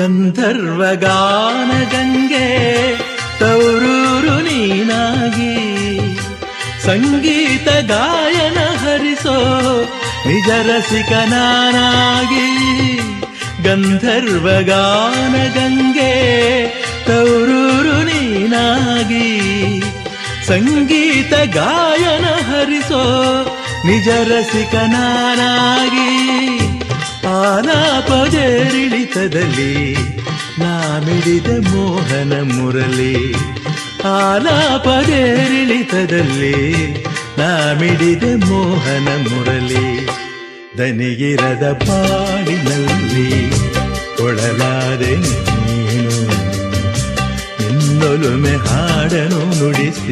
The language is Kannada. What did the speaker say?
ಗಂಧರ್ವಗಾನ ಗಂಗೆ ತೌರೂರು ನೀನಾಗಿ ಸಂಗೀತ ಗಾಯನ ಹರಿಸೋ ನಿಜ ರಸಿಕ ನಾನಾಗಿ ಗಂಧರ್ವಗಾನ ಗಂಗೆ ತೌರೂರು ನೀನಾಗಿ ಸಂಗೀತ ಗಾಯನ ಹರಿಸೋ ನಿಜ ರಸಿಕ ನಾನಾಗಿ ಆಲಾಪಜರಿಳಿತದಲ್ಲಿ ನಾಮಿಡಿದ ಮೋಹನ ಮುರಳಿ ಆಲಾಪದೇರಿಳಿತದಲ್ಲಿ ನಾಮಿಡಿದ ಮೋಹನ ಮುರಳಿ ದನಿಗಿರದ ಪಾಡಿನಲ್ಲಿ ಕೊಡಲಾದೆ ನೀನು ನಿನ್ನೊಲುಮೆ ಹಾಡನು ನುಡಿಸಿ